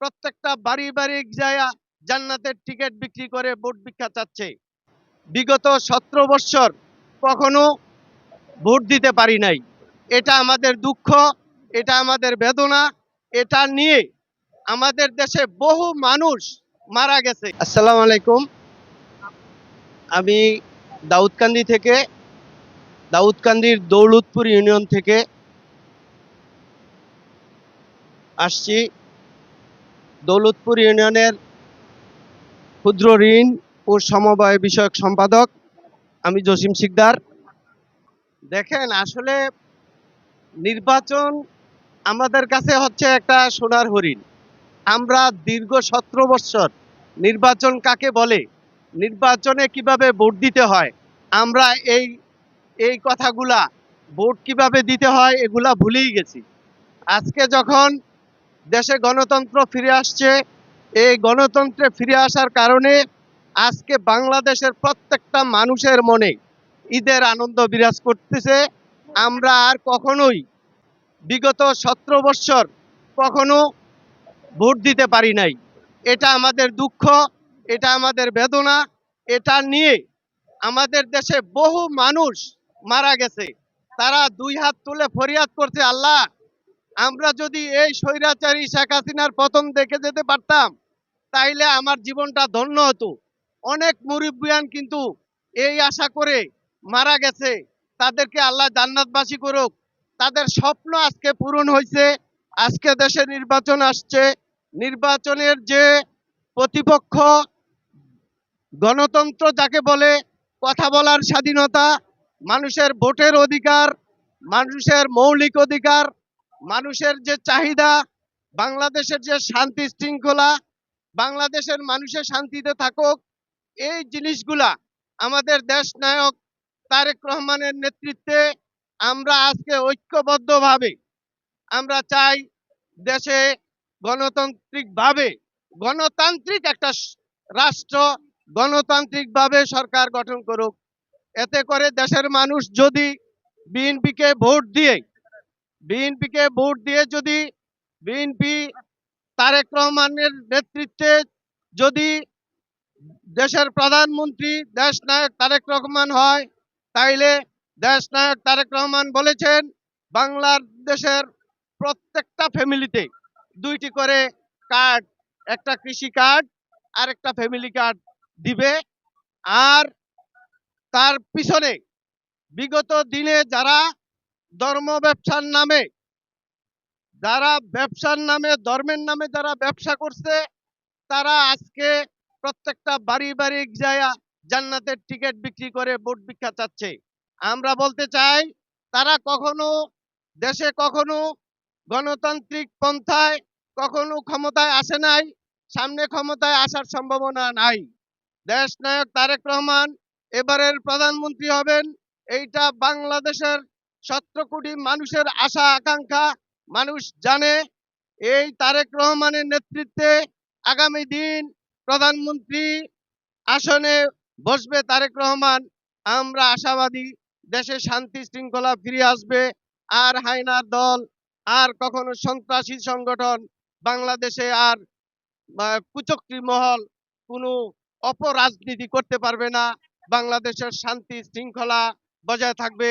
প্রত্যেকটা বাড়ি বাড়ি যায় জান্নাতের টিকিট বিক্রি করে ভোট ভিক্ষা চাচ্ছে। বিগত সতেরো বৎসর কখনো ভোট দিতে পারি নাই। এটা আমাদের দুঃখ, এটা আমাদের বেদনা, এটা নিয়ে আমাদের দেশে বহু মানুষ মারা গেছে। আসসালামু আলাইকুম। আমি দাউদকান্দি থেকে, দাউদকান্দির দৌলতপুর ইউনিয়ন থেকে আসছি। দৌলতপুর ইউনিয়নের ক্ষুদ্র ঋণ ও সমবায় বিষয়ক সম্পাদক আমি জসিম শিকদার। দেখেন, আসলে নির্বাচন আমাদের কাছে হচ্ছে একটা সোনার হরিণ। আমরা দীর্ঘ সতেরো বৎসর নির্বাচন কাকে বলে, নির্বাচনে কীভাবে ভোট দিতে হয়, আমরা এই এই কথাগুলা, ভোট কীভাবে দিতে হয়, এগুলা ভুলেই গেছি। আজকে যখন দেশে গণতন্ত্র ফিরে আসছে। এই গণতন্ত্রে ফিরে আসার কারণে আজকে বাংলাদেশের প্রত্যেকটা মানুষের মনে ঈদের আনন্দ বিরাজ করতেছে। আমরা আর কখনোই বিগত সতেরো বৎসর কখনো ভোট দিতে পারি নাই। এটা আমাদের দুঃখ, এটা আমাদের বেদনা, এটা নিয়ে আমাদের দেশে বহু মানুষ মারা গেছে। তারা দুই হাত তুলে ফরিয়াদ করছে, আল্লাহ আমরা যদি এই স্বৈরাচারী শেখ হাসিনার পতন দেখে যেতে পারতাম, তাইলে আমার জীবনটা ধন্য হতো। অনেক মুরব্বিয়ান কিন্তু এই আশা করে মারা গেছে। তাদেরকে আল্লাহ জান্নাতবাসী করুক। তাদের স্বপ্ন আজকে পূরণ হয়েছে আজকে দেশে নির্বাচন আসছে। নির্বাচনের যে প্রতিপক্ষ, গণতন্ত্র যাকে বলে, কথা বলার স্বাধীনতা, মানুষের ভোটের অধিকার, মানুষের মৌলিক অধিকার মানুষের যে চাহিদা, বাংলাদেশের যে শান্তি শৃঙ্খলা, বাংলাদেশের মানুষের শান্তিতে থাকুক, এই জিনিসগুলা আমাদের দেশ নায়ক তারেক রহমানের নেতৃত্বে আমরা আজকে ঐক্যবদ্ধভাবে আমরা চাই দেশে গণতান্ত্রিকভাবে, গণতান্ত্রিক একটা রাষ্ট্র গণতান্ত্রিকভাবে সরকার গঠন করুক। এতে করে দেশের মানুষ যদি বিএনপিকে ভোট দিয়ে বিএনপিকে ভোট দিয়ে যদি বিএনপি তারেক রহমানের নেতৃত্বে যদি দেশের প্রধানমন্ত্রী দেশ নায়ক তারেক রহমান হয়, তাইলে দেশ নায়ক তারেক রহমান বলেছেন, বাংলাদেশের প্রত্যেকটা ফ্যামিলিতে দুইটি করে কার্ড, একটা কৃষি কার্ড আর একটা ফ্যামিলি কার্ড দিবে। আর তার পিছনে বিগত দিনে যারা ধর্ম ব্যবসার নামে, যারা ব্যবসার নামে, ধর্মের নামে যারা ব্যবসা করছে, তারা আজকে প্রত্যেকটা বাড়ি বাড়ি যায় জান্নাতের টিকিট বিক্রি করে ভোট ভিক্ষা চাচ্ছে। আমরা বলতে চাই, তারা কখনো দেশে, কখনো গণতান্ত্রিক পন্থায়, কখনো ক্ষমতায় আসে নাই, সামনে ক্ষমতায় আসার সম্ভাবনা নাই। দেশ নায়ক তারেক রহমান, এবারের প্রধানমন্ত্রী হবেন, এইটা বাংলাদেশের সতেরো কোটি মানুষের আশা, আকাঙ্ক্ষা, মানুষ জানে এই তারেক রহমানের নেতৃত্বে আগামী দিন প্রধানমন্ত্রী আসনে বসবে তারেক রহমান। আমরা আশাবাদী দেশে শান্তি শৃঙ্খলা ফিরে আসবে। আর হায়নার দল আর কখনো সন্ত্রাসী সংগঠন বাংলাদেশে আর কুচক্রী মহল কোনো অপরাজনীতি করতে পারবে না। বাংলাদেশের শান্তি শৃঙ্খলা বজায় থাকবে।